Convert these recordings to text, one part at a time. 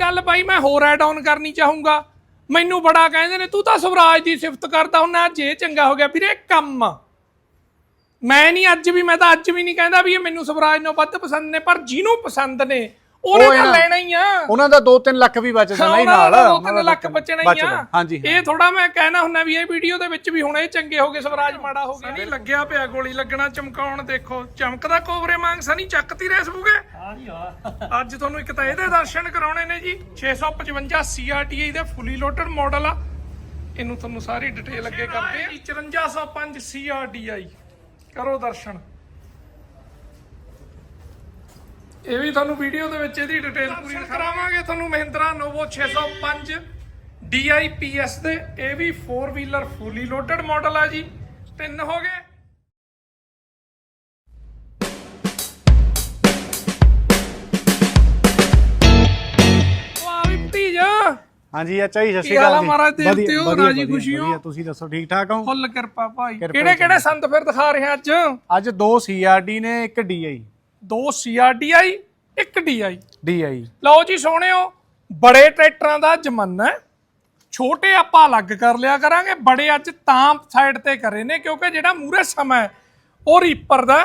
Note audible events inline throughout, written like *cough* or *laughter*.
ਗੱਲ ਬਾਈ, ਮੈਂ ਹੋਰ ਐਡ ਆਨ ਕਰਨੀ ਚਾਹੂੰਗਾ। ਮੈਨੂੰ ਬੜਾ ਕਹਿੰਦੇ ਨੇ, ਤੂੰ ਤਾਂ ਸਵਰਾਜ ਦੀ ਸਿਫਤ ਕਰਦਾ ਹੁੰਨਾ ਜੇ ਚੰਗਾ ਹੋ ਗਿਆ। ਵੀਰੇ, ਕੰਮ। ਮੈਂ ਨਹੀਂ, ਅੱਜ ਵੀ, ਮੈਂ ਤਾਂ ਅੱਜ ਵੀ ਨਹੀਂ ਕਹਿੰਦਾ ਵੀ ਇਹ ਮੈਨੂੰ ਸਵਰਾਜ ਨੂੰ ਵੱਧ ਪਸੰਦ ਨੇ, ਪਰ ਜਿਹਨੂੰ ਪਸੰਦ ਨੇ ਉਹਨੇ ਉਹ ਤਾਂ। ਲੈਣਾ ਹੀ ਆ। ਉਹਨਾਂ ਦਾ 2-3 ਲੱਖ ਵੀ ਬਚ ਜਾਣਾ ਹੀ ਨਾਲ। ਉਹਨਾਂ ਦਾ ਲੱਖ ਬਚਣਾ ਹੀ ਆ। ਹਾਂਜੀ ਇਹ ਥੋੜਾ ਮੈਂ ਕਹਿਣਾ ਹੁੰਨਾ ਵੀ ਇਹ ਵੀਡੀਓ ਦੇ ਵਿੱਚ ਵੀ ਹੁਣ ਇਹ ਚੰਗੇ ਹੋ ਗਏ ਸਵਰਾਜ ਮਾੜਾ ਹੋ ਗਿਆ। ਨਹੀਂ ਲੱਗਿਆ ਪਿਆ ਗੋਲੀ ਲੱਗਣਾ ਚਮਕਾਉਣ ਦੇਖੋ। ਚਮਕਦਾ ਕੋਬਰੇ ਮੰਗ ਸਨੀ ਚੱਕਤੀ ਰੈਸ ਬੂਗੇ? ਅੱਜ ਤੁਹਾਨੂੰ ਇੱਕ ਤਾਂ ਇਹਦੇ ਦਰਸ਼ਨ ਕਰਾਉਣੇ ਨੇ ਜੀ। 655 CRTI ਦੇ ਫੁੱਲੀ ਲੋਡਡ ਮਾਡਲ ਆ। ਇਹਨੂੰ ਤੁਹਾਨੂੰ ਸਾਰੀ ਡਿਟੇਲ ਅੱਗੇ ਕਰਦੇ ਆ। 5405 CRTI ਕਰੋ ਦਰਸ਼ਨ। ਇਹ ਵੀ ਤੁਹਾਨੂੰ ਵੀਡੀਓ ਦੇ ਵਿੱਚ ਇਹਦੀ ਡਿਟੇਲ ਪੂਰੀ ਕਰਾਵਾਂਗੇ ਤੁਹਾਨੂੰ ਮਹਿੰਦਰਾ ਨੋਵੋ 605 DIPS ਦੇ ਇਹ ਵੀ 4 ਵੀਲਰ ਫੁੱਲੀ ਲੋਡਡ ਮਾਡਲ ਆ ਜੀ। ਤਿੰਨ ਹੋ ਗਏ। ਹਾਂਜੀ ਅੱਛਾ ਜੀ ਸਤਿ ਸ਼੍ਰੀ ਅਕਾਲ ਜੀ। ਮਹਾਰਾਜ ਹੋ, ਰਾਜੀ? ਵਧੀਆ, ਤੁਸੀਂ ਦੱਸੋ ਠੀਕ ਠਾਕ ਹੋ? ਫੁੱਲ ਕਿਰਪਾ ਭਾਈ। ਕਿਹੜੇ ਕਿਹੜੇ ਸੰਤ ਫਿਰ ਦਿਖਾ ਰਹੇ ਆ ਅੱਜ? ਅੱਜ ਦੋ ਸੀਆਰਡੀ ਨੇ ਇੱਕ ਡੀਆਈ ਦੋ CRDI ਇੱਕ DI ਡੀਆਈ ਲਓ ਜੀ ਸੋਹਣਿਓ ਬੜੇ ਟਰੈਕਟਰਾਂ ਦਾ ਜ਼ਮਾਨਾ ਹੈ। ਛੋਟੇ ਆਪਾਂ ਅਲੱਗ ਕਰ ਲਿਆ ਕਰਾਂਗੇ ਬੜੇ ਅੱਜ ਤਾਂ ਸਾਈਡ ਤੇ ਕਰੇ ਨੇ ਕਿਉਂਕਿ ਜਿਹੜਾ ਮੂਰੇ ਸਮਾਂ ਉਹ ਰੀਪਰ ਦਾ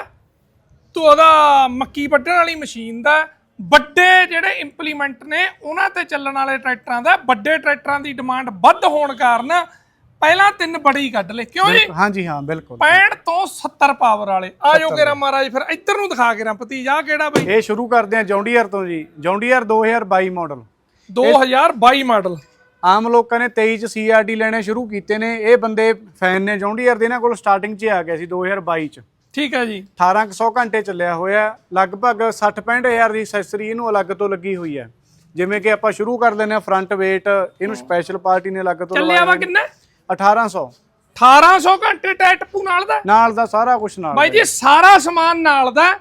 ਤੇ ਉਹਦਾ ਮੱਕੀ ਵੱਢਣ ਵਾਲੀ ਮਸ਼ੀਨ ਦਾ। ਵੱਡੇ ਜਿਹੜੇ ਇੰਪਲੀਮੈਂਟ ਨੇ ਉਹਨਾਂ ਤੇ ਚੱਲਣ ਵਾਲੇ ਟਰੈਕਟਰਾਂ ਦਾ ਵੱਡੇ ਟਰੈਕਟਰਾਂ ਦੀ ਡਿਮਾਂਡ ਵੱਧ ਹੋਣ ਕਾਰਨ ਪਹਿਲਾਂ ਤਿੰਨ ਬੜੇ ਹੀ ਕੱਢ ਲਏ। ਕਿਉਂ ਜੀ? ਹਾਂਜੀ ਹਾਂ ਬਿਲਕੁਲ। 65 ਤੋਂ 70 ਪਾਵਰ ਵਾਲੇ। ਆ ਜਾਓ ਕਿਰਾ ਮਹਾਰਾਜ ਫਿਰ ਇੱਧਰ ਨੂੰ ਦਿਖਾ ਕੇ ਰਾਂ ਭਤੀਜਾ ਕਿਹੜਾ ਬਈ? ਇਹ ਸ਼ੁਰੂ ਕਰਦੇ ਆ ਜੌਂਡੀਅਰ ਤੋਂ ਜੀ। ਜੌਂਡੀਅਰ 2022 ਮਾਡਲ 2022 ਮਾਡਲ ਆਮ ਲੋਕਾਂ ਨੇ 23 ਚ ਸੀਆਰਡੀ ਲੈਣੇ ਸ਼ੁਰੂ ਕੀਤੇ ਨੇ। ਇਹ ਬੰਦੇ ਫੈਨ ਨੇ ਜੌਂਡੀਅਰ ਦੇ ਇਹਨਾਂ ਕੋਲ ਸਟਾਰਟਿੰਗ 'ਚ ਆ ਗਿਆ ਸੀ 2022 ਚ। ਠੀਕ ਹੈ ਜੀ। 1800 ਘੰਟੇ ਚੱਲਿਆ ਹੋਇਆ। ਲਗਭਗ 60 ਹਜ਼ਾਰ ਦੀ ਐਕਸੈਸਰੀ ਇਹਨੂੰ ਅਲੱਗ ਤੋਂ ਲੱਗੀ ਹੋਈ ਹੈ। ਜਿਵੇਂ ਕਿ ਆਪਾਂ ਸ਼ੁਰੂ ਕਰ ਲੈਂਦੇ ਆ ਫਰੰਟ ਵੇਟ ਇਹਨੂੰ ਸਪੈਸ਼ਲ ਪਾਰਟੀ ਨੇ ਅਲੱਗ ਤੋਂ ਚੱਲਿਆ ਵਾ ਕਿੰਨਾ? 1800 1800 ਘੰਟੇ ਟੈਟਪੂ ਨਾਲ ਦਾ? ਨਾਲ ਦਾ ਸਾਰਾ ਕੁਝ ਨਾਲ ਬਾਈ ਜੀ ਸਾਰਾ ਸਮਾਨ ਨਾਲ ਦਾ।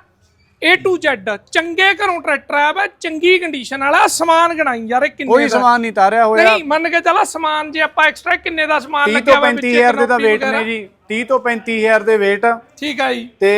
A to Z ਚੰਗੇ ਘਰੋਂ ਟਰੈਕਟਰ ਆ ਵਾ ਚੰਗੀ ਕੰਡੀਸ਼ਨ ਵਾਲਾ ਸਮਾਨ ਗਣਾਈ ਯਾਰ ਇਹ ਕਿੰਨੇ ਕੋਈ ਸਮਾਨ ਨਹੀਂ ਤਾਰਿਆ ਹੋਇਆ। ਨਹੀਂ ਮੰਨ ਕੇ ਚੱਲਾ ਸਮਾਨ ਜੇ ਆਪਾਂ ਐਕਸਟਰਾ ਕਿੰਨੇ ਦਾ ਸਮਾਨ 30 ਲੱਗਿਆ ਤੋਂ ਵਾ 35000 ਦੇ ਤਾਂ weight ਨੇ? ਜੀ। 30 ਤੋਂ 35000 ਦੇ weight ਠੀਕ ਆ ਜੀ। ਤੇ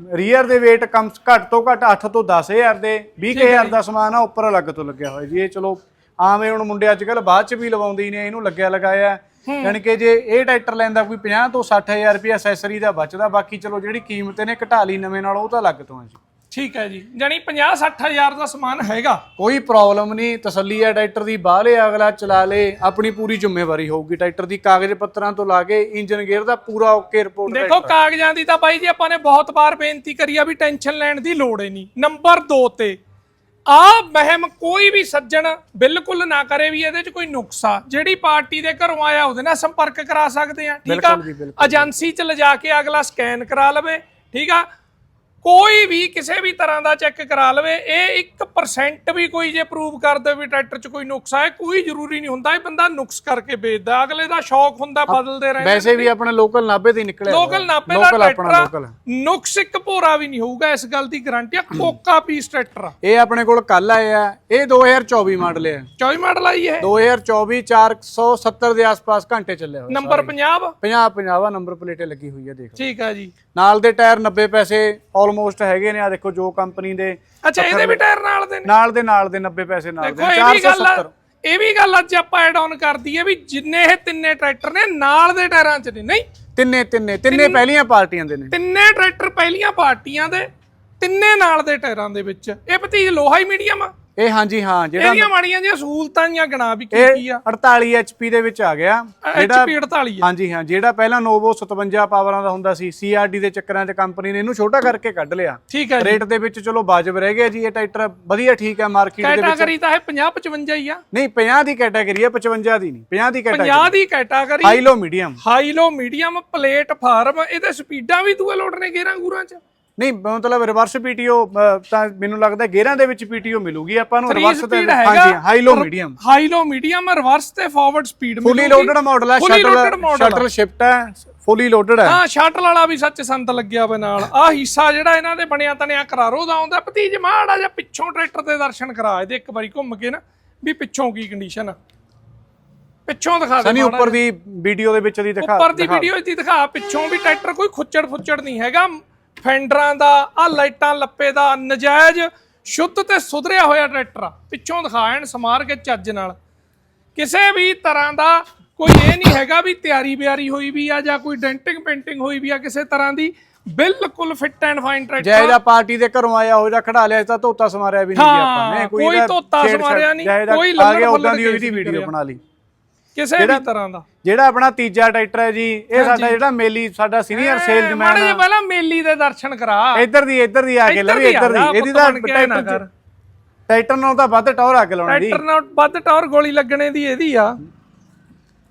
ਰੀਅਰ ਦੇ weight ਕਮ ਘੱਟ ਤੋਂ ਘੱਟ 8 ਤੋਂ 10000 ਦੇ। 20000 ਦਾ ਸਮਾਨ ਆ ਉੱਪਰ ਅਲੱਗ ਤੋਂ ਲੱਗਿਆ ਹੋਇਆ ਜੀ। ਇਹ ਚਲੋ ਆਵੇਂ ਹੁਣ ਮੁੰਡੇ ਅੱਜ ਕੱਲ ਬਾਅਦ ਚ ਵੀ ਲਵਾਉਂਦੇ ਨੇ ਇਹਨੂੰ ਲੱਗਿਆ ਲਗਾਇਆ ਯਾਨੀ ਕਿ ਜੇ ਇਹ ਟਰੈਕਟਰ ਲੈਂਦਾ ਕੋਈ 50 ਤੋਂ 60000 ਰੁਪਏ ਐਕਸੈਸਰੀ ਦਾ ਬਚਦਾ ਬਾਕੀ ਚਲੋ ਜਿਹੜੀ ਕੀਮਤ ਇਹਨੇ ਘਟਾ ਲਈ ਨਵੇਂ ਨਾਲ ਉਹ ਤਾਂ ਅਲੱਗ ਤੋਂ ਹੈ ਜੀ। ਠੀਕ ਹੈ ਜੀ। ਜਾਨੀ 50 60000 ਦਾ ਸਮਾਨ ਹੈਗਾ। ਕੋਈ ਪ੍ਰੋਬਲਮ ਨਹੀਂ ਤਸੱਲੀ ਹੈ ਟਰੈਕਟਰ ਦੀ ਬਾਹ ਲੇ ਅਗਲਾ ਚਲਾ ਲੇ ਆਪਣੀ ਪੂਰੀ ਜ਼ਿੰਮੇਵਾਰੀ ਹੋਊਗੀ ਟਰੈਕਟਰ ਦੀ ਕਾਗਜ਼ ਪੱਤਰਾਂ ਤੋਂ ਲਾ ਕੇ ਇੰਜਨ ਗੇਅਰ ਦਾ ਪੂਰਾ ਓਕੇ ਰਿਪੋਰਟ ਦੇਖੋ ਕਾਗਜ਼ਾਂ ਦੀ ਤਾਂ ਬਾਈ ਜੀ ਆਪਾਂ ਨੇ ਬਹੁਤ ਵਾਰ ਬੇਨਤੀ ਕਰੀ ਆ ਵੀ ਟੈਨਸ਼ਨ ਲੈਣ ਦੀ ਲੋੜ ਹੀ ਨਹੀਂ। ਨੰਬਰ 2 ਤੇ ਆ ਮਹਿਮ ਕੋਈ ਵੀ ਸੱਜਣ ਬਿਲਕੁਲ ਨਾ ਕਰੇ ਵੀ ਇਹਦੇ 'ਚ ਕੋਈ ਨੁਕਸ। ਆ ਜਿਹੜੀ ਪਾਰਟੀ ਦੇ ਘਰੋਂ ਆਇਆ ਉਹਦੇ ਨਾਲ ਸੰਪਰਕ ਕਰਾ ਸਕਦੇ ਆ ਠੀਕ ਆ? ਬਿਲਕੁਲ ਜੀ, ਬਿਲਕੁਲ। ਏਜੰਸੀ 'ਚ ਲਿਜਾ ਕੇ ਅਗਲਾ ਸਕੈਨ ਕਰਾ ਲਵੇ ਠੀਕ ਆ? ਕੋਈ ਵੀ ਕਿਸੇ ਵੀ ਤਰ੍ਹਾਂ ਦਾ ਚੈੱਕ ਕਰਾ ਲਵੇ ਇਹ 1% ਵੀ ਕੋਈ ਜੇ ਪ੍ਰੂਵ ਕਰ ਦੇ ਵੀ ਟਰੈਕਟਰ 'ਚ ਕੋਈ ਨੁਕਸ ਆ ਕੋਈ ਜ਼ਰੂਰੀ ਨਹੀਂ ਹੁੰਦਾ ਇਹ ਬੰਦਾ ਨੁਕਸ ਕਰਕੇ ਵੇਚਦਾ ਅਗਲੇ ਦਾ ਸ਼ੌਕ ਹੁੰਦਾ ਬਦਲਦੇ ਰਹਿੰਦੇ ਵੈਸੇ ਵੀ ਆਪਣੇ ਲੋਕਲ ਨਾਭੇ ਤੇ ਹੀ ਨਿਕਲਿਆ ਲੋਕਲ ਨਾਪੇ ਦਾ ਟਰੈਕਟਰ। ਨੁਕਸ ਇੱਕ ਭੋਰਾ ਵੀ ਨਹੀਂ ਹੋਊਗਾ ਇਸ ਗੱਲ ਦੀ ਗਾਰੰਟੀ ਆ ਕੋਕਾ ਪੀਸ ਟਰੈਕਟਰ ਇਹ ਆਪਣੇ ਕੋਲ ਕੱਲ ਆਏ ਆ ਇਹ 2024 ਮਾਡਲ ਹੈ। 24 ਮਾਡਲ ਆਈ ਇਹ 2024 470 ਦੇ ਆਸ-ਪਾਸ ਘੰਟੇ ਚੱਲਿਆ ਹੋਇਆ ਨੰਬਰ 50 50 50 ਨੰਬਰ ਪਲੇਟੇ ਲੱਗੀ ਹੋਈ ਹੈ ਦੇਖ। ਠੀਕ ਆ ਜੀ। ਨਾਲ ਦੇ ਟਾਇਰ 90 ਪੈਸੇ ਆਲਮੋਸਟ ਹੈਗੇ ਨੇ ਆ ਦੇਖੋ ਜੋ ਕੰਪਨੀ ਦੇ ਅੱਛਾ ਇਹਦੇ ਵੀ ਟਾਇਰ ਨਾਲ ਦੇ ਨੇ? ਨਾਲ ਦੇ ਨਾਲ ਦੇ 90 ਪੈਸੇ ਨਾਲ ਦੇ ਦੇਖੋ ਇਹ ਵੀ ਗੱਲ ਆ ਇਹ ਵੀ ਗੱਲ ਅੱਜ ਆਪਾਂ ਐਡ ਆਨ ਕਰ ਦਈਏ ਵੀ ਜਿੰਨੇ ਇਹ ਤਿੰਨੇ ਟਰੈਕਟਰ ਨੇ ਨਾਲ ਦੇ ਟਾਇਰਾਂ 'ਚ ਨੇ ਨਹੀਂ? ਤਿੰਨੇ ਤਿੰਨੇ ਤਿੰਨੇ ਪਹਿਲੀਆਂ ਪਾਰਟੀਆਂ ਦੇ ਨੇ। ਤਿੰਨੇ ਟਰੈਕਟਰ ਪਹਿਲੀਆਂ ਪਾਰਟੀਆਂ ਦੇ ਤਿੰਨੇ ਨਾਲ ਦੇ ਟਾਇਰਾਂ ਦੇ ਵਿੱਚ। ਇਹ ਭਤੀਜ ਲੋਹਾ ਹੀ ਮੀਡੀਅਮ ਆ। ਇਹ ਹਾਂਜੀ ਹਾਂ ਜਿਹੜਾ ਇਹਦੀਆਂ ਮਾੜੀਆਂ ਜਿਹੀਆਂ ਸਹੂਲਤਾਂ ਦੀਆਂ ਗਣਾ ਵੀ ਕੀ ਕੀ ਇਹ ਆ 48 HP ਦੇ ਵਿੱਚ ਆ ਗਿਆ। HP 48 ਆ। ਹਾਂਜੀ ਹਾਂ ਜਿਹੜਾ ਪਹਿਲਾਂ ਨੋਵੋ 57 ਪਾਵਰਾਂ ਦਾ ਹੁੰਦਾ ਸੀ CRD ਦੇ ਚੱਕਰਾਂ 'ਚ ਕੰਪਨੀ ਨੇ ਇਹਨੂੰ ਛੋਟਾ ਕਰਕੇ ਕੱਢ ਲਿਆ। ਠੀਕ ਹੈ ਜੀ। ਰੇਟ ਦੇ ਵਿੱਚ ਚਲੋ ਵਾਜਬ ਰਹਿ ਗਿਆ ਜੀ ਇਹ ਟਰੈਕਟਰ ਵਧੀਆ ਠੀਕ ਹੈ ਮਾਰਕੀਟ ਦੇ ਵਿੱਚ। ਕੈਟਾਗਰੀ ਤਾਂ ਇਹ 50 55 ਹੀ ਆ। ਨਹੀਂ 50 ਦੀ ਕੈਟਾਗਰੀ ਹੈ 55 ਦੀ ਨਹੀਂ 50 ਦੀ ਕੈਟਾਗਰੀ। 50 ਦੀ category. High low medium. High low medium platform ਇਹਦੇ ਸਪੀਡਾਂ ਵੀ ਦੂਏ ਲੋਡ ਨੇ ਗੇਰਾਂ ਗੂਰਾਂ ਚ। ਨਹੀਂ ਮਤਲਬ ਰਿਵਰਸ ਪੀਟੀਓ ਤਾਂ ਮੈਨੂੰ ਲੱਗਦਾ ਗੇਅਰਾਂ ਦੇ ਵਿੱਚ ਪੀਟੀਓ ਮਿਲੂਗੀ ਆਪਾਂ ਨੂੰ ਰਿਵਰਸ ਤੇ ਹਾਂਜੀ। High low medium high low medium reverse ਤੇ forward speed fully loaded model ਹੈ ਸ਼ਟਲ ਆ। ਸ਼ਟਲ ਸ਼ਿਫਟ ਹੈ। ਫੁੱਲੀ ਲੋਡਡ ਹੈ। ਹਾਂ ਸ਼ਟਲ ਵਾਲਾ ਵੀ ਸੱਚ ਸੰਤ ਲੱਗਿਆ ਹੋਇਆ ਨਾਲ। ਆਹ ਹਿੱਸਾ ਜਿਹੜਾ ਇਹਨਾਂ ਦੇ ਬਣਿਆ ਤਣਿਆ ਕਰਾਰੋ ਦਾ ਆਉਂਦਾ ਭਤੀਜ ਮਾੜਾ ਜਿਹਾ ਪਿੱਛੋਂ ਟਰੈਕਟਰ ਦੇ ਦਰਸ਼ਨ ਕਰਾ ਇਹਦੇ ਇੱਕ ਵਾਰੀ ਘੁੰਮ ਕੇ ਨਾ ਵੀ ਪਿੱਛੋਂ ਕੀ ਕੰਡੀਸ਼ਨ ਆ। ਪਿੱਛੋਂ ਦਿਖਾ ਦੇ ਸਨੀ ਉੱਪਰ ਦੀ ਵੀਡੀਓ ਦੇ ਵਿੱਚ ਦੀ ਦਿਖਾ ਉੱਪਰ ਦੀ। ਵੀਡੀਓ ਦੀ ਦਿਖਾ ਪਿੱਛੋਂ ਵੀ ਟਰੈਕਟਰ ਕੋਈ ਖੁੱਚੜ ਫੁੱਚੜ ਨਹੀਂ ਹੈਗਾ। ਫੈਂਡਰਾਂ ਦਾ ਆ ਲਾਈਟਾਂ ਲੱਪੇ ਦਾ ਨਜਾਇਜ਼ ਸ਼ੁੱਧ ਤੇ ਸੁਧਰਿਆ ਹੋਇਆ ਟਰੈਕਟਰ ਆ। ਪਿੱਛੋਂ ਦਿਖਾਣ ਸਮਾਰ ਕੇ ਚੱਜ ਨਾਲ। ਕਿਸੇ ਵੀ ਤਰ੍ਹਾਂ ਦਾ ਕੋਈ ਇਹ ਨਹੀਂ ਹੈਗਾ ਵੀ ਤਿਆਰੀ ਬਿਆਰੀ ਹੋਈ ਵੀ ਆ ਜਾਂ ਕੋਈ ਡੈਂਟਿੰਗ ਪੇਂਟਿੰਗ ਹੋਈ ਵੀ ਆ ਕਿਸੇ ਤਰ੍ਹਾਂ ਦੀ। ਬਿਲਕੁਲ ਫਿੱਟ ਐਂਡ ਫਾਈਨ ਟਰੈਕਟਰ। ਜੈ ਦਾ ਪਾਰਟੀ ਦੇ ਘਰੋਂ ਆਇਆ ਹੋ ਜਾਂ ਖੜਾ ਲਿਆ ਤਾਂ ਧੋਤਾ ਸਮਾਰਿਆ ਵੀ ਨਹੀਂ ਆਪਾਂ। ਨੇ ਕੋਈ ਧੋਤਾ ਸਮਾਰਿਆ ਨਹੀਂ, ਕੋਈ ਲੱਲੜ ਗਿਆ ਉਦਾਂ ਦੀ ਉਹਦੀ ਵੀਡੀਓ। ਬਣਾ ਲਈ। ਕਿਸੇ ਵੀ ਤਰ੍ਹਾਂ ਦਾ। ਜਿਹੜਾ ਆਪਣਾ ਤੀਜਾ ਟਰੈਕਟਰ ਹੈ ਜੀ ਇਹ ਸਾਡਾ ਜਿਹੜਾ ਮੇਲੀ ਸਾਡਾ ਸੀਨੀਅਰ ਮਾੜੇ ਜਿਹੇ ਸੇਲਜ਼ਮੈਨ ਪਹਿਲਾਂ ਮੇਲੀ ਦੇ ਦਰਸ਼ਨ ਕਰਾ। ਇੱਧਰ ਦੀ ਇੱਧਰ ਦੀ ਆ ਕੇ ਦੀ ਆ ਇੱਧਰ ਦੀ। ਇਹਦੀ ਤਾਂ ਕੇ ਟਰੈਕਟਰ ਕਰ। ਟਰੈਕਟਰ ਨਾਲ ਤਾਂ ਵੱਧ ਟੌਰ ਅੱਗ ਲਾਉਣਾ ਜੀ। ਟਰੈਕਟਰ ਨਾਲ ਵੱਧ ਟੌਰ ਗੋਲੀ ਲੱਗਣੇ ਦੀ ਇਹਦੀ ਆ।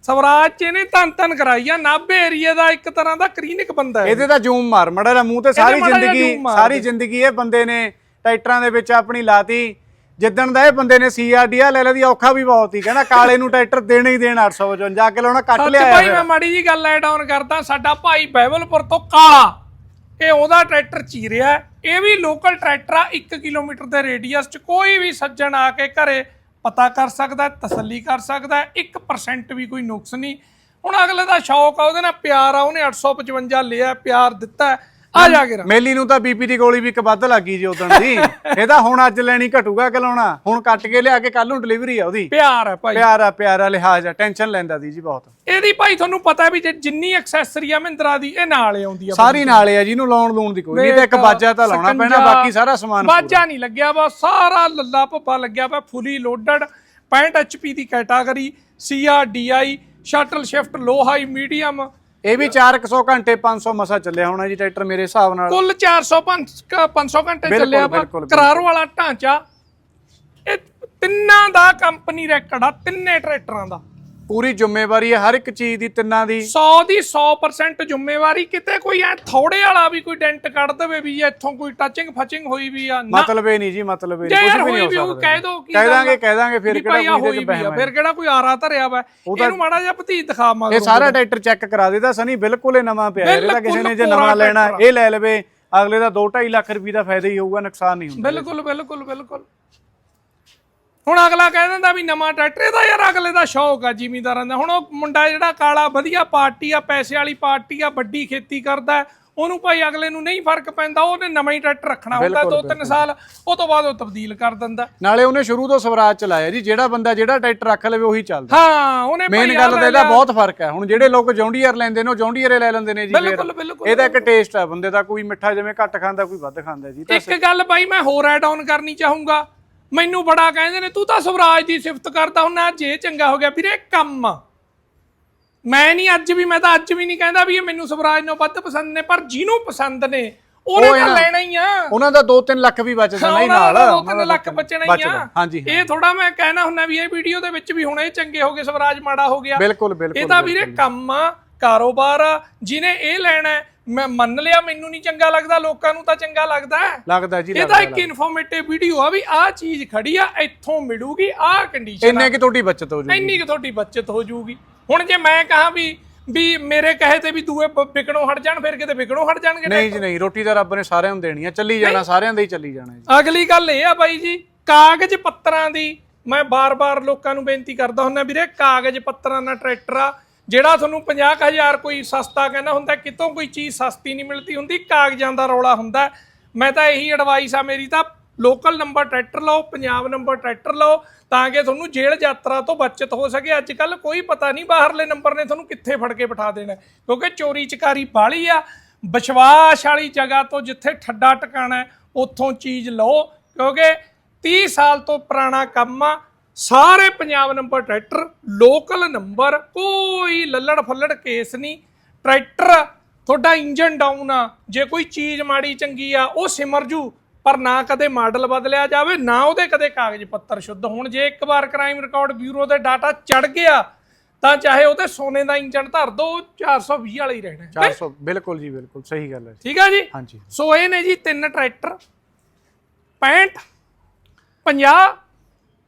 ਸਵਰਾਜ ਚ ਇਹਨੇ ਧੰਨ ਧੰਨ ਕਰਾਈ ਆ। ਨਾਭੇ ਏਰੀਏ ਦਾ ਇੱਕ ਤਰ੍ਹਾਂ ਦਾ ਕਲੀਨਿਕ ਬੰਦਾ ਹੈ। ਇਹਦੇ ਤਾਂ ਜੂਮ ਮਾਰ ਮੜਾ ਦਾ ਮੂੰਹ ਤੇ ਸਾਰੀ ਜ਼ਿੰਦਗੀ ਸਾਰੀ। ਜ਼ਿੰਦਗੀ ਇਹ ਬੰਦੇ ਨੇ ਟਰੈਕਟਰਾਂ ਦੇ ਵਿੱਚ ਆਪਣੀ ਲਾਤੀ। ਜਿੱਦਣ ਦਾ ਇਹ ਬੰਦੇ ਨੇ ਸੀਆਰਡੀਆ ਲੈ ਲਿਆ ਔਖਾ ਵੀ ਬਹੁਤ ਹੀ ਕਹਿੰਦਾ ਕਾਲੇ ਨੂੰ ਟਰੈਕਟਰ ਦੇਣੇ ਹੀ ਦੇਣ 855 ਕਿਲੋ ਨਾ ਕੱਟ ਲਿਆ ਭਾਈ ਮੈਂ ਮਾੜੀ ਜੀ ਗੱਲ ਐਡ ਆਨ ਕਰਦਾ ਸਾਡਾ ਭਾਈ ਬਹਿਬਲਪੁਰ ਤੋਂ ਕਾਲਾ ਇਹ ਉਹਦਾ ਟਰੈਕਟਰ ਚੀਰਿਆ। ਇਹ ਵੀ ਲੋਕਲ ਟਰੈਕਟਰ ਆ 1 ਕਿਲੋਮੀਟਰ ਦੇ ਰੇਡੀਅਸ ਚ ਕੋਈ ਵੀ ਸੱਜਣ ਆ ਕੇ ਘਰੇ ਪਤਾ ਕਰ ਸਕਦਾ ਤਸੱਲੀ ਕਰ ਸਕਦਾ ਹੈ, 1% ਵੀ ਕੋਈ ਨੁਕਸ ਨਹੀਂ ਹੁਣ ਅਗਲੇ ਦਾ ਸ਼ੌਕ ਆ ਉਹਦੇ ਨਾਲ ਪਿਆਰ ਆ ਉਹਨੇ 855 ਲਿਆ ਪਿਆਰ ਦਿੱਤਾ। ਆ ਜਾ ਕੇ ਮੇਲੀ ਨੂੰ ਤਾਂ ਬੀਪੀ ਦੀ ਗੋਲੀ ਵੀ ਇੱਕ ਵੱਧ ਲੱਗੀ ਜੀ ਉਦੋਂ ਦੀ। *laughs* ਇਹਦਾ ਹੁਣ ਅੱਜ ਲੈਣੀ ਘਟੂਗਾ ਕਿ ਲਾਉਣਾ ਹੁਣ ਕੱਟ ਕੇ ਲਿਆ ਕੇ ਕੱਲ ਨੂੰ ਡਿਲੀਵਰੀ ਆ ਉਹਦੀ। ਪਿਆਰ ਹੈ ਭਾਈ। ਪਿਆਰਾ ਪਿਆਰਾ ਲਿਹਾਜ਼ ਆ ਟੈਨਸ਼ਨ ਲੈਂਦਾ ਦੀ ਜੀ ਬਹੁਤ। ਇਹਦੀ ਭਾਈ ਤੁਹਾਨੂੰ ਪਤਾ ਵੀ ਜੇ ਜਿੰਨੀ ਐਕਸੈਸਰੀ ਆ ਮਹਿੰਦਰਾ ਦੀ ਇਹ ਨਾਲ ਹੀ ਆਉਂਦੀ ਆ ਸਾਰੀ ਨਾਲੇ ਆ ਜਿਹਨੂੰ ਲਾਉਣ ਲੂਣ ਦੀ ਕੋਈ ਨਹੀਂ ਤੇ ਇੱਕ ਬਾਜਾ ਤਾਂ ਲਾਉਣਾ ਪੈਣਾ ਬਾਕੀ ਸਾਰਾ ਸਮਾਨ ਬਾਜਾ ਨਹੀਂ ਲੱਗਿਆ ਵਾ ਸਾਰਾ ਲੱਲਾ ਭੱਪਾ ਲੱਗਿਆ ਵਾ ਫੁੱਲੀ ਲੋਡਡ 65 HP ਦੀ category CRDI shuttle shift low high medium ਇਹ ਵੀ 400 ਘੰਟੇ 500 ਮਸਾ ਚੱਲਿਆ ਹੋਣਾ ਜੀ ਟਰੈਕਟਰ ਮੇਰੇ ਹਿਸਾਬ ਨਾਲ। ਕੁੱਲ 400 500 ਘੰਟੇ ਚੱਲਿਆ ਕਰਾਰ ਵਾਲਾ ਢਾਂਚਾ ਇਹ ਤਿੰਨਾਂ ਦਾ ਕੰਪਨੀ ਰੈਕਡ ਆ ਤਿੰਨੇ ਟਰੈਕਟਰਾਂ ਦਾ। ਪੂਰੀ ਜ਼ਿੰਮੇਵਾਰੀ ਹੈ ਹਰ ਇੱਕ ਚੀਜ਼ ਦੀ ਤਿੰਨਾਂ ਦੀ 100 ਦੀ 100% ਜ਼ਿੰਮੇਵਾਰੀ ਕਿਤੇ ਕੋਈ ਐ ਥੋੜੇ ਵਾਲਾ ਵੀ ਕੋਈ ਡੈਂਟ ਕੱਢ ਦੇਵੇ ਵੀ ਇੱਥੋਂ ਕੋਈ ਟੱਚਿੰਗ ਫਚਿੰਗ ਹੋਈ ਵੀ ਆ ਨਾ ਮਤਲਬ ਇਹ ਨਹੀਂ ਜੀ ਮਤਲਬ ਇਹ ਕੁਝ ਵੀ ਨਹੀਂ ਹੋ ਸਕਦਾ ਕਹਿ ਦੋ ਕੀ? ਦਾਂਗੇ ਕਹਿ ਦਾਂਗੇ ਫਿਰ ਕਿਹੜਾ ਕੋਈ ਆ ਬਹਿਮ ਫਿਰ ਕਿਹੜਾ ਕੋਈ ਆਰਾ ਧਰਿਆ ਵਾ ਇਹਨੂੰ ਮਾੜਾ ਜਿਹਾ ਭਤੀਜ ਦਿਖਾ ਇਹ ਮਗਰ ਸਾਰਾ ਟਰੈਕਟਰ ਚੈੱਕ ਕਰਾ ਦੇਦਾ ਸਨੀ ਬਿਲਕੁਲ ਹੀ ਨਵਾਂ ਪਿਆ ਹੈ। ਇਹਦਾ ਕਿਸੇ ਨੇ ਜੇ ਨਵਾਂ ਲੈਣਾ। ਇਹ ਲੈ ਲਵੇ ਅਗਲੇ ਦਾ 2.5 ਲੱਖ ਰੁਪਏ ਦਾ ਫਾਇਦਾ ਹੀ ਹੋਊਗਾ ਨੁਕਸਾਨ ਨਹੀਂ ਹੁੰਦਾ ਬਿਲਕੁਲ ਬਿਲਕੁਲ ਬਿਲਕੁਲ ਹੁਣ ਅਗਲਾ ਕਹਿ ਦਿੰਦਾ ਵੀ ਨਵਾਂ ਟਰੈਕਟਰ ਇਹਦਾ ਯਾਰ ਅਗਲੇ ਦਾ ਸ਼ੌਕ ਆ ਜ਼ਿਮੀਂਦਾਰਾਂ ਦਾ। ਹੁਣ ਉਹ ਮੁੰਡਾ ਜਿਹੜਾ ਕਾਲਾ ਵਧੀਆ ਪਾਰਟੀ ਆ ਪੈਸੇ ਵਾਲੀ ਪਾਰਟੀ ਆ ਵੱਡੀ ਖੇਤੀ ਕਰਦਾ ਉਹਨੂੰ ਭਾਈ ਅਗਲੇ ਨੂੰ ਨਹੀਂ ਫ਼ਰਕ ਪੈਂਦਾ ਉਹਨੇ ਨਵਾਂ ਹੀ ਟਰੈਕਟਰ ਰੱਖਣਾ ਹੁੰਦਾ ਦੋ ਤਿੰਨ ਸਾਲ ਉਹ ਤੋਂ ਬਾਅਦ ਉਹ ਤਬਦੀਲ ਕਰ ਦਿੰਦਾ। ਨਾਲੇ ਉਹਨੇ ਸ਼ੁਰੂ ਤੋਂ ਸਵਰਾਜ ਚਲਾਇਆ ਜੀ ਜਿਹੜਾ ਬੰਦਾ ਜਿਹੜਾ ਟਰੈਕਟਰ ਰੱਖ ਲਵੇ ਉਹੀ ਚੱਲਦਾ। ਹਾਂ ਉਹਨੇ ਮੇਨ ਭਾਈ ਗੱਲ ਤਾਂ ਇਹਦਾ ਬਹੁਤ ਫ਼ਰਕ ਹੈ। ਹੁਣ ਜਿਹੜੇ ਲੋਕ ਜੌਂਡੀਅਰ ਲੈਂਦੇ ਨੇ ਉਹ ਜੌਂਡੀਅਰ ਲੈ ਲੈਂਦੇ ਨੇ ਜੀ ਬਿਲਕੁਲ ਬਿਲਕੁਲ। ਇਹਦਾ ਇੱਕ ਟੇਸਟ ਹੈ ਬੰਦੇ ਦਾ ਕੋਈ ਮਿੱਠਾ ਜਿਵੇਂ ਘੱਟ ਖਾਂਦਾ ਕੋਈ ਵੱਧ ਖਾਂਦਾ ਜੀ। ਇੱਕ ਗੱਲ ਬਾਈ ਮੈਂ ਹੋਰ ਐਡ ਆਨ ਕਰਨੀ ਚਾਹੂੰਗਾ। ਮੈਨੂੰ ਬੜਾ ਕਹਿੰਦੇ ਨੇ ਤੂੰ ਤਾਂ ਸਵਰਾਜ ਦੀ ਸਿਫਤ ਕਰਦਾ ਹੁੰਨਾ ਇਹ ਚੰਗਾ ਹੋ ਗਿਆ। ਵੀਰੇ ਕੰਮ। ਮੈਂ ਨਹੀਂ ਅੱਜ ਵੀ ਮੈਂ ਤਾਂ ਅੱਜ ਵੀ ਨਹੀਂ ਕਹਿੰਦਾ ਵੀ ਇਹ ਮੈਨੂੰ ਸਵਰਾਜ ਨੂੰ ਵੱਧ ਪਸੰਦ ਨੇ ਪਰ ਜਿਹਨੂੰ ਪਸੰਦ ਨੇ ਉਹਨੇ ਤਾਂ ਲੈਣਾ ਹੀ ਆ। ਉਹਨਾਂ ਦਾ 2-3 ਲੱਖ ਵੀ ਬਚਦਾ ਨਹੀਂ ਉਹਨਾਂ ਨਾਲ। ਦੋ ਉਹਨਾਂ ਦਾ ਲੱਖ ਬਚਣਾ ਹੀ ਆ। ਹਾਂਜੀ ਹਾਂ। ਇਹ ਥੋੜਾ ਮੈਂ ਕਹਿਣਾ ਹੁੰਨਾ ਵੀ ਇਹ ਵੀਡੀਓ ਦੇ ਵਿੱਚ ਵੀ ਹੁਣ ਇਹ ਚੰਗੇ ਹੋ ਗਏ ਸਵਰਾਜ ਮਾੜਾ ਹੋ ਗਿਆ। ਬਿਲਕੁਲ ਬਿਲਕੁਲ ਇਹ ਤਾਂ ਵੀਰੇ ਕੰਮ ਆ ਕਾਰੋਬਾਰ ਆ ਜਿਹਨੇ ਇਹ ਲੈਣਾ ਹੈ, ਮੈਂ ਮੰਨ ਲਿਆ ਮੈਨੂੰ ਨਹੀਂ ਚੰਗਾ ਲੱਗਦਾ ਲੋਕਾਂ ਨੂੰ ਤਾਂ ਚੰਗਾ ਲੱਗਦਾ ਹੈ। ਲੱਗਦਾ ਜੀ ਇਹ ਤਾਂ ਇੱਕ ਇਨਫੋਰਮੇਟਿਵ ਵੀਡੀਓ ਆ ਵੀ ਆਹ ਚੀਜ਼ ਖੜੀ ਆ ਇੱਥੋਂ ਮਿਲੂਗੀ ਆਹ ਕੰਡੀਸ਼ਨ ਇੰਨੇ ਕਿ ਤੁਹਾਡੀ ਬਚਤ ਹੋ ਜੂਗੀ। ਇੰਨੀ ਕਿ ਤੁਹਾਡੀ ਬਚਤ ਹੋ ਜਾਊਗੀ ਹੁਣ ਜੇ ਮੈਂ ਕਹਾਂ ਵੀ ਵੀ ਮੇਰੇ ਕਹੇ ਤੇ ਵੀ ਦੂਏ ਬ- ਵਿਕਣੋਂ ਹਟ ਜਾਣ ਫਿਰ ਕਿਤੇ ਵਿਕਣੋਂ ਹਟ ਜਾਣਗੇ ਨਹੀਂ ਜੀ ਨਹੀਂ ਰੋਟੀ ਤਾਂ ਰੱਬ ਨੇ ਸਾਰਿਆਂ ਨੂੰ ਦੇਣੀ ਆ ਚੱਲੀ ਜਾਣਾ ਸਾਰਿਆਂ ਦਾ ਹੀ ਚੱਲੀ ਜਾਣਾ ਜੀ। ਅਗਲੀ ਗੱਲ ਇਹ ਆ ਬਾਈ ਜੀ ਕਾਗਜ਼ ਪੱਤਰਾਂ ਦੀ ਮੈਂ ਬਾਰ-ਬਾਰ ਲੋਕਾਂ ਨੂੰ ਬੇਨਤੀ ਕਰਦਾ ਹੁੰਦਾ ਵੀਰੇ ਕਾਗਜ਼ ਪੱਤਰਾਂ ਨਾਲ ਟਰੈਕਟਰ ਆ ਜਿਹੜਾ ਤੁਹਾਨੂੰ 50000 ਕੋਈ ਸਸਤਾ ਕਹਿੰਦਾ ਹੁੰਦਾ, ਕਿਤੋਂ ਕੋਈ ਚੀਜ਼ ਸਸਤੀ ਨਹੀਂ ਮਿਲਦੀ ਹੁੰਦੀ, ਕਾਗਜ਼ਾਂ ਦਾ ਰੌਲਾ ਹੁੰਦਾ। ਮੈਂ ਤਾਂ ਇਹੀ ਐਡਵਾਈਸ ਆ ਮੇਰੀ ਤਾਂ ਲੋਕਲ ਨੰਬਰ ਟਰੈਕਟਰ ਲਓ, ਪੰਜਾਬ ਨੰਬਰ ਟਰੈਕਟਰ ਲਓ, ਤਾਂ ਕਿ ਤੁਹਾਨੂੰ ਜੇਲ੍ਹ ਯਾਤਰਾ ਤੋਂ ਬਚਤ ਹੋ ਸਕੇ। ਅੱਜ ਕੱਲ ਕੋਈ ਪਤਾ ਨਹੀਂ ਬਾਹਰਲੇ ਨੰਬਰ ਨੇ ਤੁਹਾਨੂੰ ਕਿੱਥੇ ਫੜ ਕੇ ਬਿਠਾ ਦੇਣਾ ਕਿਉਂਕਿ ਚੋਰੀ ਚਕਾਰੀ ਬਾਹਲੀ ਆ। ਵਿਸ਼ਵਾਸ ਵਾਲੀ ਜਗ੍ਹਾ ਤੋਂ ਜਿੱਥੇ ਠੱਡਾ ਟਿਕਾਣਾ ਉੱਥੋਂ ਚੀਜ਼ ਲਓ, ਕਿਉਂਕਿ 30 ਸਾਲ ਤੋਂ ਪੁਰਾਣਾ ਕੰਮ ਆ ਸਾਰੇ Punjab number tractor local number ਕੋਈ ਲੱਲੜ ਫੱਲੜ ਕੇਸ ਨਹੀਂ। ਟਰੈਕਟਰ ਤੁਹਾਡਾ ਇੰਜਨ ਡਾਊਨ ਆ ਜੇ ਕੋਈ ਚੀਜ਼ ਮਾੜੀ ਚੰਗੀ ਆ ਉਹ ਸਿਮਰ ਜੂ ਪਰ ਨਾ ਕਦੇ ਮਾਡਲ ਬਦਲਿਆ ਜਾਵੇ ਨਾ ਉਹਦੇ ਕਦੇ ਕਾਗਜ਼ ਪੱਤਰ ਸ਼ੁੱਧ ਹੋਣ। ਜੇ ਇੱਕ ਵਾਰ ਕ੍ਰਾਈਮ ਰਿਕਾਰਡ ਬਿਊਰੋ ਦੇ ਡਾਟਾ ਚੜ ਗਿਆ ਤਾਂ ਚਾਹੇ ਉਹਤੇ ਸੋਨੇ ਦਾ ਇੰਜਨ ਧਰ ਦੋ 420 ਵਾਲਾ ਹੀ ਰਹਿਣਾ 400 ਬਿਲਕੁਲ ਜੀ ਬਿਲਕੁਲ ਸਹੀ ਗੱਲ ਹੈ ਠੀਕ ਆ ਜੀ? ਹਾਂਜੀ। ਸੋ ਇਹ ਨੇ ਜੀ ਤਿੰਨ ਟਰੈਕਟਰ 65 50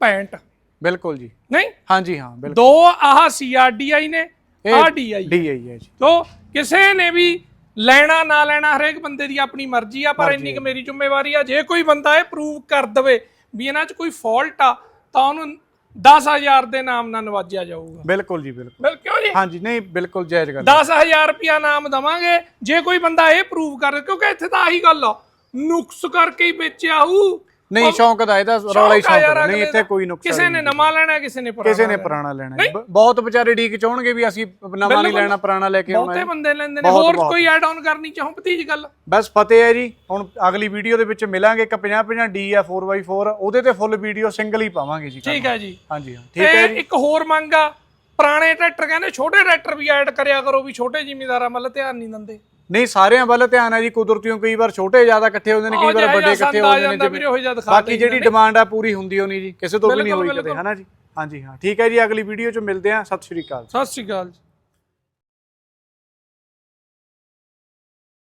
65 ਬਿਲਕੁਲ ਜੀ। ਨਹੀਂ? ਹਾਂਜੀ ਹਾਂ ਬਿਲਕੁਲ। ਦੋ ਆਹ ਸੀਆਰਡੀਆਈ ਨੇ ਆਹ ਡੀਆਈ ਡੀਆਈ ਹੈ। ਜੀ। ਤੋ ਕਿਸੇ ਨੇ ਵੀ ਲੈਣਾ ਨਾ ਲੈਣਾ ਹਰੇਕ ਬੰਦੇ ਦੀ ਆਪਣੀ ਮਰਜ਼ੀ ਆ ਪਰ ਇੰਨੀ ਕੁ ਮੇਰੀ ਜ਼ਿੰਮੇਵਾਰੀ ਆ ਜੇ ਕੋਈ ਬੰਦਾ ਇਹ ਪ੍ਰੂਵ ਕਰ ਦਵੇ ਵੀ ਇਹਨਾਂ 'ਚ ਕੋਈ ਫਾਲਟ ਆ ਤਾਂ ਉਹਨੂੰ 10000 ਦੇ ਨਾਮ ਨਾਲ ਨਵਾਜਿਆ ਜਾਊਗਾ। ਬਿਲਕੁਲ ਜੀ ਬਿਲਕੁਲ। ਬਿਲ ਕਿਉਂ ਜੀ? ਹਾਂਜੀ ਨਹੀਂ ਬਿਲਕੁਲ ਜਾਇਜ਼ ਗੱਲ 10000 ਰੁਪਿਆ ਨਾਮ ਦਵਾਂਗੇ ਜੇ ਕੋਈ ਬੰਦਾ ਇਹ ਪ੍ਰੂਵ ਕਰ ਕਿਉਂਕਿ ਇੱਥੇ ਤਾਂ ਆਹੀ ਗੱਲ ਆ ਨੁਕਸ ਕਰਕੇ ਹੀ ਵੇਚਿਆ ਹੂ ਨਹੀਂ ਸ਼ੌਂਕ ਦਾ ਇਹਦਾ ਰੌਲਾ ਹੀ ਸ਼ੌਂਕ। ਨਹੀਂ ਇੱਥੇ। ਕੋਈ ਨੁਕਸਾਨ ਕਿਸੇ ਨੇ ਨਵਾਂ ਲੈਣਾ ਕਿਸੇ ਨੇ ਪੁਰਾਣਾ ਕਿਸੇ ਨੇ। ਪੁਰਾਣਾ ਲੈਣਾ ਬਹੁਤ ਵਿਚਾਰੇ ਡੀਕ ਚਾਹਣਗੇ ਵੀ ਅਸੀਂ ਨਵਾਂ ਨਹੀਂ ਲੈਣਾ ਪੁਰਾਣਾ ਲੈ ਕੇ ਆਉਣਾ ਬਹੁਤੇ। ਬੰਦੇ ਲੈਂਦੇ ਨੇ ਹੋਰ। ਕੋਈ ਐਡ ਆਨ ਕਰਨੀ ਚਾਹੋ ਭਤੀਜ ਗੱਲ ਬਸ ਫਤਿਹ ਹੈ ਜੀ ਹੁਣ ਅਗਲੀ ਵੀਡੀਓ ਦੇ ਵਿੱਚ ਮਿਲਾਂਗੇ ਇੱਕ 50 50 ਡੀ ਆ 4x4 ਉਹਦੇ ਤੇ ਫੁੱਲ ਵੀਡੀਓ ਸਿੰਗਲ ਹੀ ਪਾਵਾਂਗੇ ਜੀ। ਠੀਕ ਹੈ ਜੀ ਹਾਂਜੀ ਹਾਂ ਠੀਕ ਹੈ ਜੀ ਇੱਕ ਹੋਰ ਮੰਗ ਆ ਪੁਰਾਣੇ ਟਰੈਕਟਰ ਕਹਿੰਦੇ ਛੋਟੇ ਟਰੈਕਟਰ ਵੀ ਐਡ ਕਰਿਆ ਕਰੋ ਵੀ ਛੋਟੇ ਜ਼ਿਮੀਦਾਰਾਂ ਵੱਲ ਧਿਆਨ ਨਹੀਂ ਦਿੰਦੇ ਨਹੀਂ ਸਾਰਿਆਂ ਵੱਲ ਧਿਆਨ ਹੈ ਜੀ ਕੁਦਰਤੀਓ ਕਈ ਵਾਰ ਛੋਟੇ ਜ਼ਿਆਦਾ ਇਕੱਠੇ ਹੁੰਦੇ ਨੇ ਕਈ ਵਾਰ ਵੱਡੇ ਇਕੱਠੇ ਸੰਦ ਹੋ ਆ ਜਾਂਦੇ ਜਾਂਦਾ ਨੇ ਬਾਕੀ ਜਿਹੜੀ ਡਿਮਾਂਡ ਆ ਪੂਰੀ ਹੁੰਦੀ ਹੋਣੀ ਜੀ ਕਿਸੇ ਤੋਂ ਵੀ ਨਹੀਂ ਹੋਈ ਕਦੇ। ਹਨਾ ਜੀ? ਹਾਂਜੀ ਹਾਂ ਠੀਕ ਹੈ ਜੀ ਅਗਲੀ ਵੀਡੀਓ 'ਚ ਮਿਲਦੇ ਹਾਂ। ਸਤਿ ਸ਼੍ਰੀ ਅਕਾਲ। ਸਤਿ ਸ਼੍ਰੀ ਅਕਾਲ ਜੀ।